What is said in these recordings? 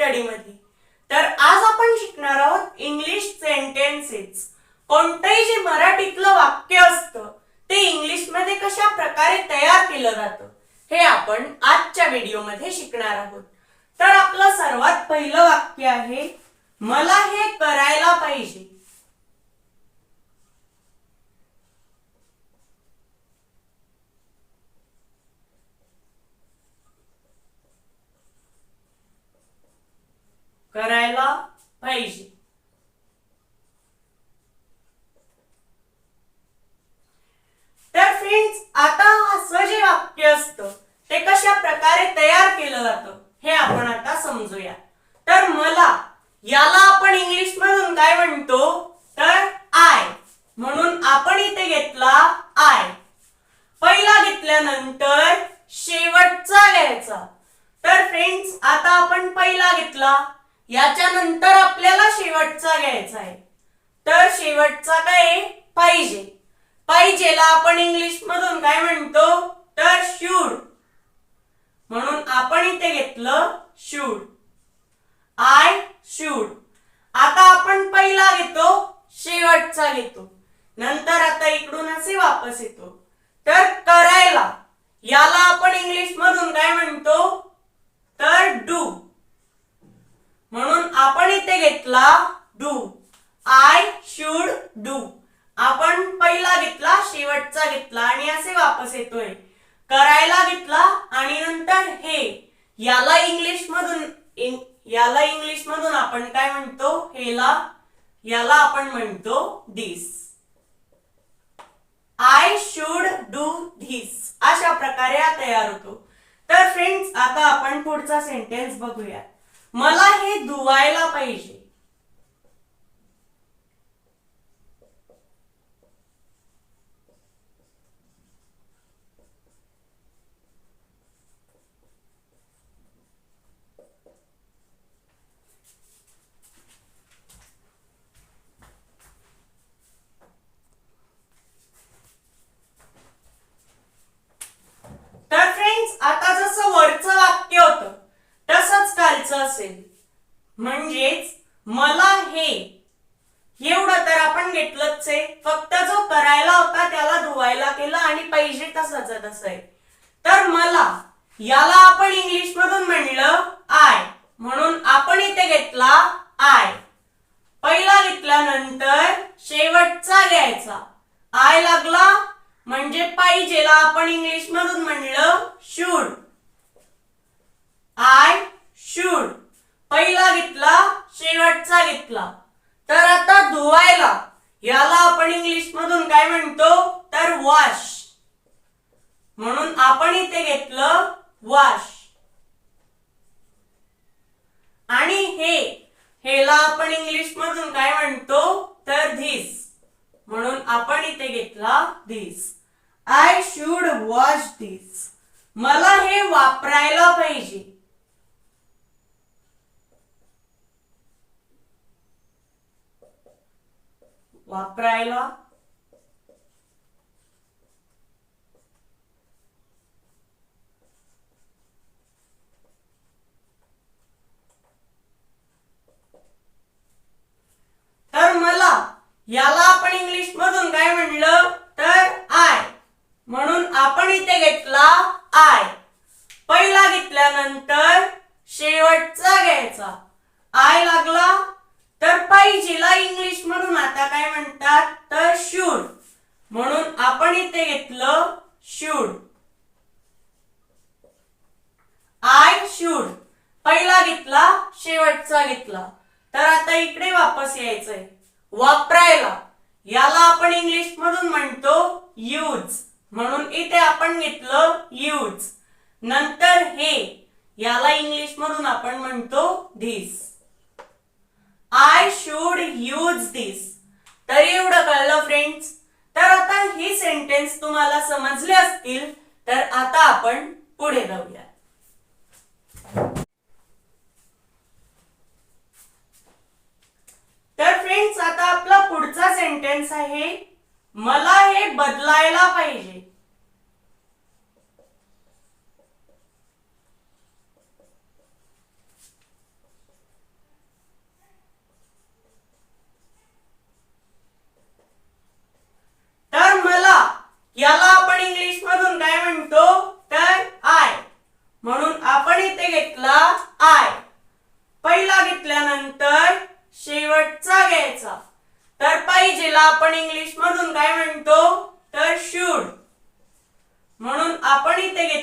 स्टडीमध्ये. तर आज आपण शिकणार आहोत इंग्लिश सेंटेन्सेस कोणतंही जे मराठीतलं वाक्य असतं ते इंग्लिशमध्ये कशा प्रकारे तयार केलं जातं हे आपण आजच्या व्हिडिओमध्ये शिकणार आहोत. तर आपलं सर्वात पहिलं वाक्य आहे मला हे करायला पाहिजे. करायला पाहिजे. तर फ्रेंड्स आता असं जे वाक्य असतं ते कशा प्रकारे तयार केलं जातं हे आपण आता समजूया. तर मला याला आपण इंग्लिश मधून काय म्हणतो? तर आय म्हणून आपण इथे घेतला आय पहिला घेतल्यानंतर शेवटचा घ्यायचा. तर फ्रेंड्स आता आपण पहिला घेतला याच्यानंतर आपल्याला शेवटचा घ्यायचा आहे. तर शेवटचा काय पाहिजे. पाहिजेला आपण इंग्लिश मधून काय म्हणतो? तर शूड म्हणून आपण इथे घेतलं शूड आय शूड आता आपण पहिला घेतो शेवटचा घेतो. नंतर आता इकडून असे वापस येतो. तर करायला याला आपण इंग्लिश मधून काय म्हणतो? तर डू म्हणून आपण इथे घेतला डू. आय शुड डू आपण पहिला घेतला शेवटचा घेतला आणि असे वापस येतोय. करायला घेतला आणि नंतर हे. याला इंग्लिश मधून इन- याला इंग्लिश मधून आपण काय म्हणतो? हेला याला आपण म्हणतो this I should do this अशा प्रकारे हा तयार होतो. तर फ्रेंड्स आता आपण पुढचा सेंटेन्स बघूया मला हे धुवायला पाहिजे तर फ्रेंड्स आता जसं वरचं वाक्य होतं तसंच खालचं असेल म्हणजेच मला हे एवढं तर आपण घेतलंच आहे फक्त जो करायला होता त्याला धुवायला केलं आणि पाहिजे तसंच आहे तसं आहे तर मला याला आपण इंग्लिश मधून म्हणलं आय म्हणून आपण इथे घेतला आय पहिला घेतल्यानंतर शेवटचा घ्यायचा आय लागला म्हणजे पाहिजेला आपण इंग्लिश मधून म्हणलं शूड आय शूड पहिला घेतला शेवटचा घेतला. तर आता धुवायला. याला आपण इंग्लिश मधून काय म्हणतो? तर वॉश म्हणून आपण इथे घेतलं वॉश आणि हे हेला आपण इंग्लिश मधून काय म्हणतो? तर धीस म्हणून आपण इथे घेतला this I should watch this मला हे वापरायला पाहिजे. वापरायला. तर मला याला आपण इंग्लिश मधून काय म्हणलं तर आय म्हणून आपण इथे घेतला आय पहिला घेतल्यानंतर शेवटचा घ्यायचा आय लागला तर पाहिजेला इंग्लिश मधून आता काय म्हणतात तर शूड म्हणून आपण इथे घेतलं शूड आय शूड पहिला घेतला शेवटचा घेतला तर आता इकडे वापस यायचंय वापरायला याला आपण इंग्लिश मधून म्हणतो यूज म्हणून इथे आपण घेतलं यूज नंतर हे याला इंग्लिश म्हणून आपण म्हणतो this I should use this तर एवढं कळलं फ्रेंड्स तर आता ही सेंटेन्स तुम्हाला समजले असतील तर आता आपण पुढे जाऊया. तर फ्रेंड्स आता आपला पुढचा सेंटेन्स आहे मला हे बदलायला पाहिजे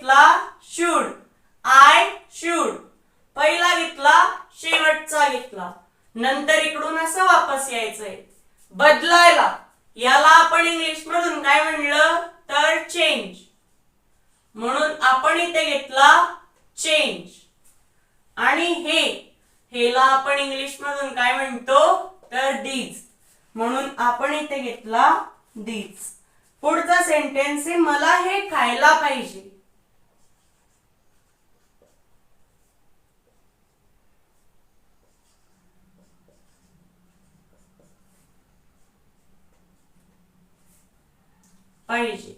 घेतला शुड आय शुड पहिला घेतला शेवटचा घेतला नंतर इकडून असं करायचंय बदलायला. याला आपण इंग्लिश मधून काय म्हणलं? तर चेंज म्हणून आपण इथे घेतला चेंज आणि हे हेला आपण इंग्लिश मधून काय म्हणतो? तर डीज म्हणून आपण इथे घेतला डीज पुढचा सेंटेन्स आहे मला हे खायला पाहिजे. पाहिजे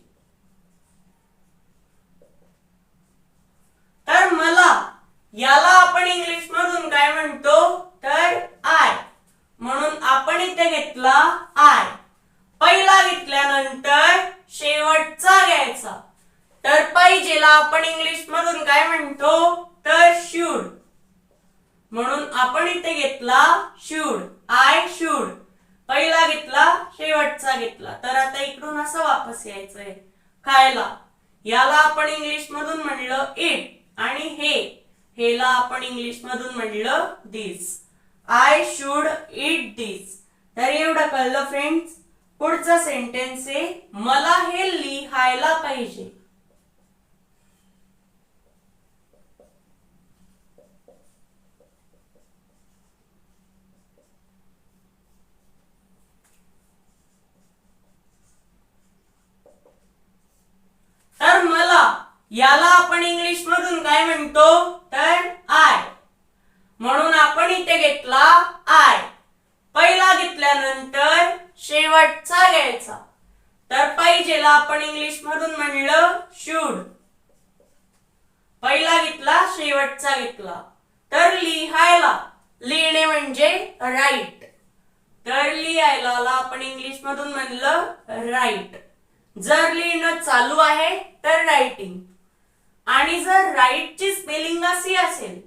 तर मला याला आपण इंग्लिश मधून काय म्हणतो तर आय म्हणून आपण इथे घेतला आय पहिला घेतल्यानंतर शेवटचा घ्यायचा तर पाहिजेला आपण इंग्लिश मधून काय म्हणतो तर शुड म्हणून आपण इथे घेतला शुड आय शुड पहिला घेतला शेवटचा घेतला? तर आता इकडून असं वापस यायचंय. खायला याला आपण इंग्लिश मधून म्हणलं इट आणि हे. हेला आपण इंग्लिश मधून म्हणलं this I should eat this तर एवढं कळलं फ्रेंड्स पुढचा सेंटेन्स आहे मला हे लिहायला पाहिजे. तर मला याला आपण इंग्लिश मधून काय म्हणतो? तर आय म्हणून आपण इथे घेतला आय पहिला घेतल्यानंतर शेवटचा घ्यायचा. तर पाहिजेला आपण इंग्लिश मधून म्हणलं शुड पहिला घेतला शेवटचा घेतला. तर लिहायला लिहिणे म्हणजे राईट तर लिहायला आपण इंग्लिश मधून म्हणलं राईट जर लिहिणं चालू आहे तर रायटिंग आणि जर राईटची स्पेलिंग अशी असेल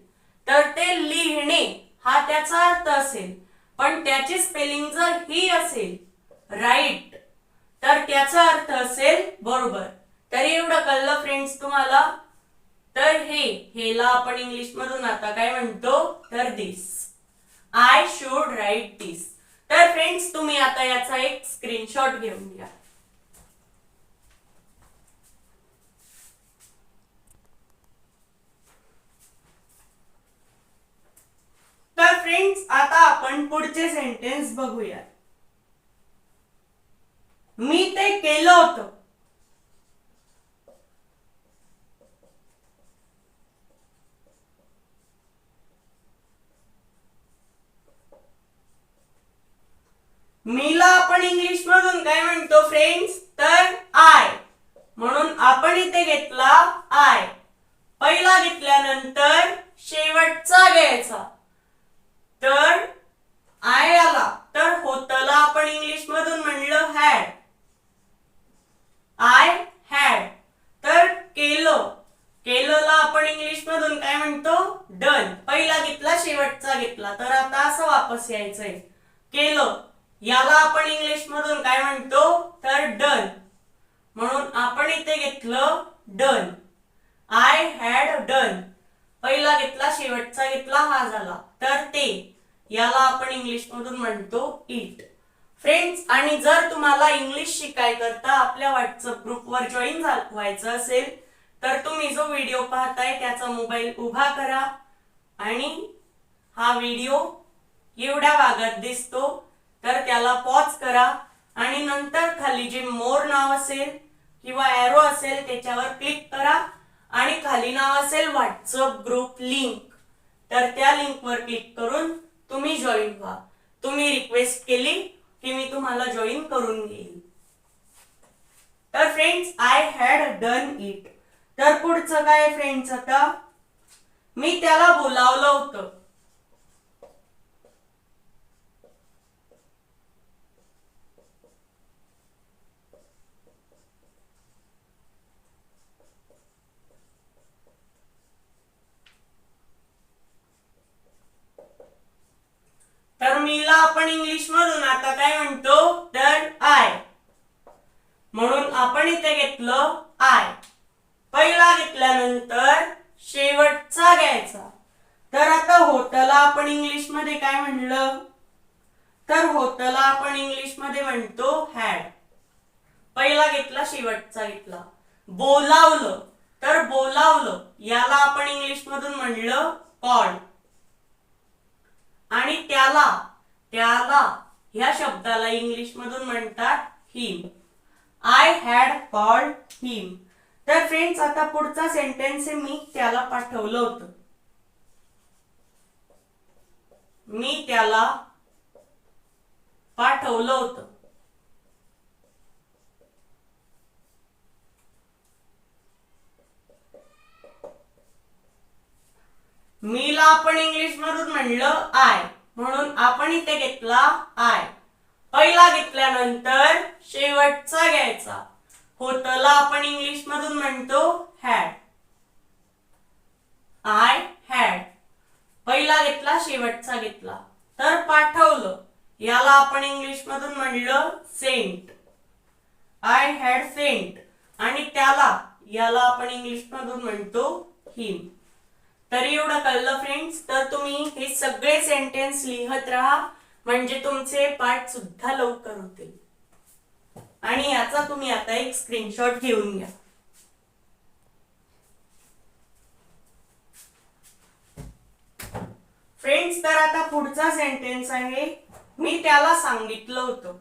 तर ते लिहिणे हा त्याचा अर्थ असेल. पण त्याची स्पेलिंग जर ही असेल राईट तर त्याचा अर्थ असेल बरोबर. तरी एवढं कळलं फ्रेंड्स तुम्हाला? तर हे हेला आपण इंग्लिश मधून आता काय म्हणतो? तर this I should write this तर फ्रेंड्स तुम्ही आता याचा एक स्क्रीनशॉट घेऊन घ्या. तर फ्रेंड्स आता आपण पुढचे सेंटेन्स बघूया मी ते केलं होतं मीला आपण इंग्लिश मधून काय म्हणतो फ्रेंड्स तर आय म्हणून आपण इथे घेतला आय पहिला घेतल्यानंतर शेवटचा घ्यायचा तर आय आला तर होतला आपण इंग्लिश मधून म्हणलं हॅड आय हॅड तर केलं केलंला आपण इंग्लिश मधून काय म्हणतो डन पहिला घेतला शेवटचा घेतला. तर आता असं वापस यायचंय. केलं. याला आपण इंग्लिश मधून काय म्हणतो? तर डन म्हणून आपण इथे घेतलं डन आय हॅड डन पहिला घेतला शेवटचा घेतला हा झाला. तर ते. याला आपण इंग्लिश मधून म्हणतो इट फ्रेंड्स आणि जर तुम्हाला इंग्लिश शिकाय करता आपल्या व्हॉट्सअप ग्रुपवर जॉईन व्हायचं असेल तर तुम्ही जो व्हिडिओ पाहताय त्याचा मोबाईल उभा करा. आणि हा व्हिडिओ एवढ्या भागात दिसतो तर त्याला पॉज करा आणि नंतर खाली जे मोर नाव असेल किंवा एरो असेल त्याच्यावर क्लिक करा आणि खाली नाव असेल व्हॉट्सअप ग्रुप लिंक तर त्या लिंकवर क्लिक करून तुम्ही जॉईन व्हा. तुम्ही रिक्वेस्ट केली की मी तुम्हाला जॉईन करून घेईल. तर friends I had done it तर पुढचं काय फ्रेंड्स आता मी त्याला बोलावलं होतं. तर मीला आपण इंग्लिश मधून आता काय म्हणतो? तर आय म्हणून आपण इथे घेतलं आय पहिला घेतल्यानंतर शेवटचा घ्यायचा. तर आता होतला आपण इंग्लिशमध्ये काय म्हणलं? तर होतला आपण इंग्लिशमध्ये म्हणतो हॅड पहिला घेतला शेवटचा घेतला. बोलावलं तर बोलावलं. याला आपण इंग्लिश मधून म्हणलं कॉल आणि त्याला त्याला ह्या शब्दाला इंग्लिश मधून म्हणतात him I had called him तर फ्रेंड्स आता पुढचा सेंटेन्स मी त्याला पाठवलं होतं. मी त्याला पाठवलं होतं. मीला आपण इंग्लिश मधून म्हणलं आय म्हणून आपण इथे घेतला आय पहिला घेतल्यानंतर शेवटचा घ्यायचा. होतला आपण इंग्लिश मधून म्हणतो हॅड आय हॅड पहिला घेतला शेवटचा घेतला. तर पाठवलं. याला आपण इंग्लिश मधून म्हणलं सेंट आय हॅड सेंट आणि त्याला याला आपण इंग्लिश मधून म्हणतो हिम तरी एवढं कळलं फ्रेंड्स तर तुम्ही हे सगळे सेंटेन्स लिहत राहा. म्हणजे तुमचे पाठ सुद्धा लवकर होतील. आणि याचा तुम्ही आता एक स्क्रीनशॉट घेऊन घ्या. फ्रेंड्स तर आता पुढचा सेंटेन्स आहे. मी त्याला सांगितलं होतं.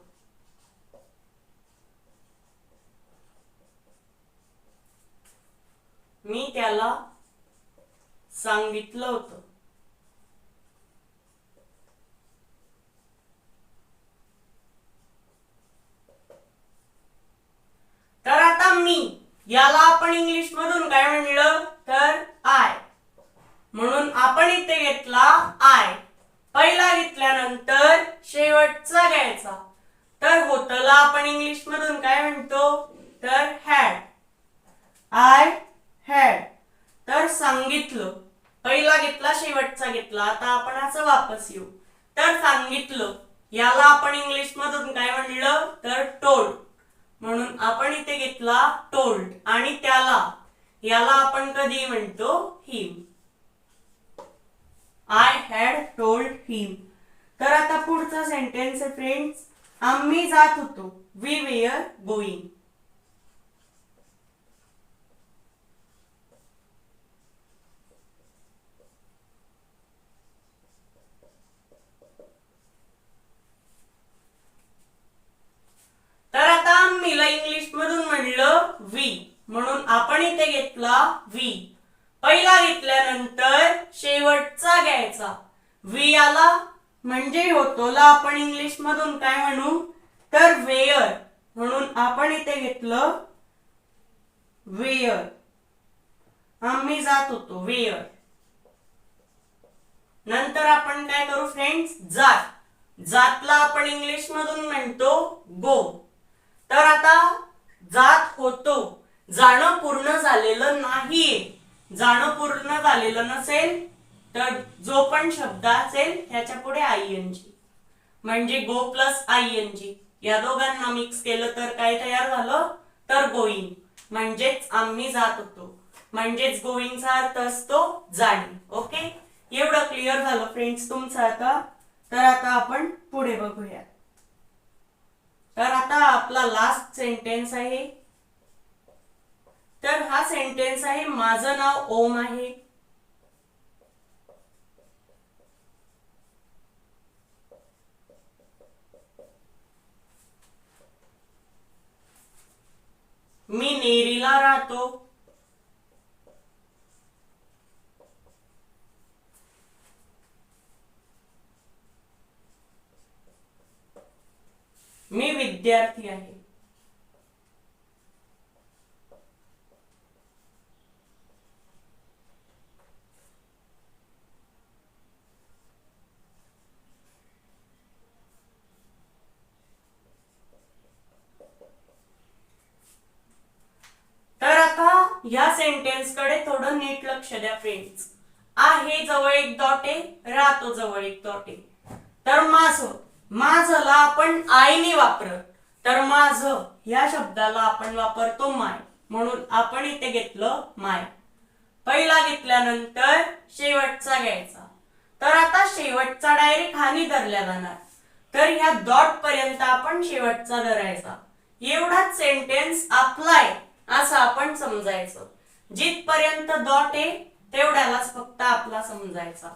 मी त्याला सांगितलं होतं तर आता मी याला आपण इंग्लिश मधून काय म्हणलं? तर आय म्हणून आपण इथे घेतला आय पहिला घेतल्यानंतर शेवटचा घ्यायचा. तर होतला आपण इंग्लिश मधून काय म्हणतो? तर हॅड आय हॅड तर सांगितलं. पहिला घेतला शेवटचा घेतला. आता आपण असं वापस येऊ. तर सांगितलं. याला आपण इंग्लिश मधून काय म्हणलं? तर टोल्ड म्हणून आपण इथे घेतला टोल्ड आणि त्याला याला आपण कधी म्हणतो him. I had told him तर आता पुढचा सेंटेन्स आहे फ्रेंड्स आम्ही जात होतो. वी वेअर गोईंग तर आता मीला इंग्लिश मधून म्हणलं वी म्हणून आपण इथे घेतला वी पहिला घेतल्यानंतर शेवटचा घ्यायचा. वी आला म्हणजे होतोला आपण इंग्लिश मधून काय म्हणू? तर वेअर म्हणून आपण इथे घेतलं वेअर आम्ही जात होतो वेअर नंतर आपण काय करू फ्रेंड्स जात. जातला आपण इंग्लिश मधून म्हणतो गो तर आता जात होतो. जाणं पूर्ण झालेलं नाहीये जाणं पूर्ण झालेलं नसेल तर जो पण शब्द असेल त्याच्या पुढे आय एन जी म्हणजे go plus I N G या दोघांना मिक्स केलं तर काय तयार झालं? तर गोईंग म्हणजेच आम्ही जात होतो. म्हणजेच गोईंगचा अर्थ असतो जाणे. ओके एवढं क्लिअर झालं फ्रेंड्स तुमचं आता. तर आता आपण पुढे बघूया तर आता आपला लास्ट सेंटेन्स आहे. तर हा सेंटेन्स आहे माझं नाव ओम आहे. मी नेरीला राहतो मी विद्यार्थी आहे. तर आता या सेंटेन्सकडे थोडं नीट लक्ष द्या फ्रेंड्स आहे जवळ एक डॉट आहे राहतो जवळ एक डॉट आहे तर माझं माझला आपण आईने वापरत तर माझं या शब्दाला आपण वापरतो माय. म्हणून आपण इथे घेतलं माय. पहिला घेतल्यानंतर शेवटचा घ्यायचा. तर आता शेवटचा डायरेक्ट हानी धरल्या जाणार. तर ह्या डॉट पर्यंत आपण शेवटचा धरायचा. एवढाच सेंटेन्स अप्लाय असं आपण समजायचं. जिथपर्यंत डॉट आहे तेवढ्यालाच फक्त आपला समजायचा.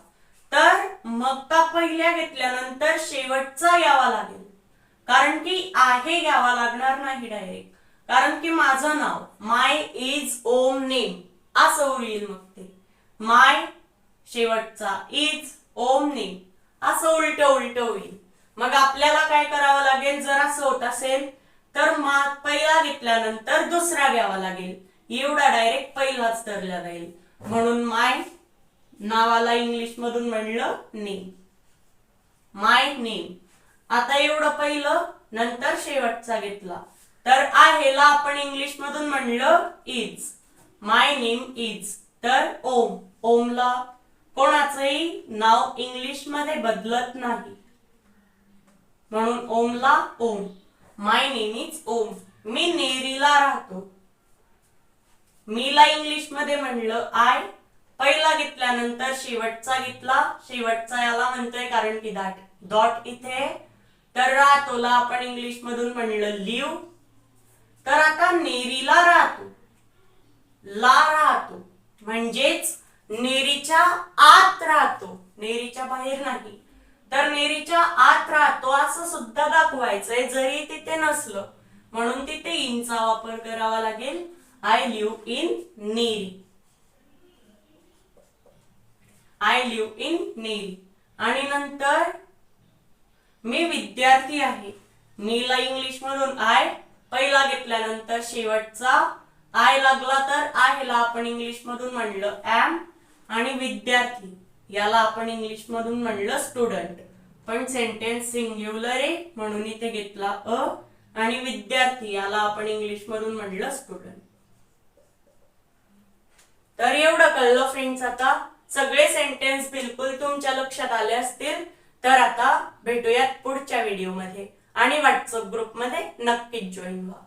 तर मग का पहिल्या घेतल्यानंतर शेवटचा यावा लागेल? कारण की आहे घ्यावा लागणार नाही डायरेक्ट कारण की माझं नाव माय इज ओम नेम असं होईल मग ते. माय शेवटचा इज ओम नेम असं उलट उलट होईल. मग आपल्याला काय करावं लागेल? जर असं होत असेल तर मा पहिला घेतल्यानंतर दुसरा घ्यावा लागेल. एवढा डायरेक्ट पहिलाच धरला जाईल. म्हणून माय नावाला इंग्लिश मधून म्हणलं नेम माय नेम आता एवढं पहिलं नंतर शेवटचा घेतला. तर आहेला आपण इंग्लिश मधून म्हणलं इज माय नेम इज तर ओम. ओमला कोणाचंही नाव इंग्लिशमध्ये बदलत नाही. म्हणून ओमला ओम. माय नेम इज ओम. मी नेरीला राहतो. मीला इंग्लिशमध्ये म्हणलं आय पहिला घेतल्यानंतर शेवटचा घेतला. शेवटचा याला म्हणतोय कारण की दॅट डॉट इथे तर राहतोला आपण इंग्लिश मधून म्हणलं लिव. तर आता नेरीला राहतो. ला राहतो. म्हणजेच नेरीच्या आत राहतो. नेरीच्या बाहेर नाही. तर नेरीच्या आत राहतो असं सुद्धा दाखवायचंय. जरी तिथे नसलं म्हणून तिथे इनचा वापर करावा लागेल. I live in Neri I live in Neri आणि नंतर मी विद्यार्थी आहे. नीला इंग्लिश म्हणून आय पहिला घेतल्यानंतर शेवटचा. आय लागला तर आहेला आपण इंग्लिश मधून म्हणलं एम आणि विद्यार्थी. याला आपण इंग्लिश मधून म्हणलं स्टुडंट पण सेंटेन्स सिंग्युलर आहे म्हणून इथे घेतला अ आणि विद्यार्थी. याला आपण इंग्लिश मधून म्हणलं स्टुडंट तर एवढं कळलं फ्रेंड्स आता. सगळे सेंटेन्स बिलकुल तुमच्या लक्षात आले असतील. तर आता भेटूयात पुढच्या व्हिडिओमध्ये आणि व्हॉट्सअप ग्रुपमध्ये नक्कीच जॉईन व्हा.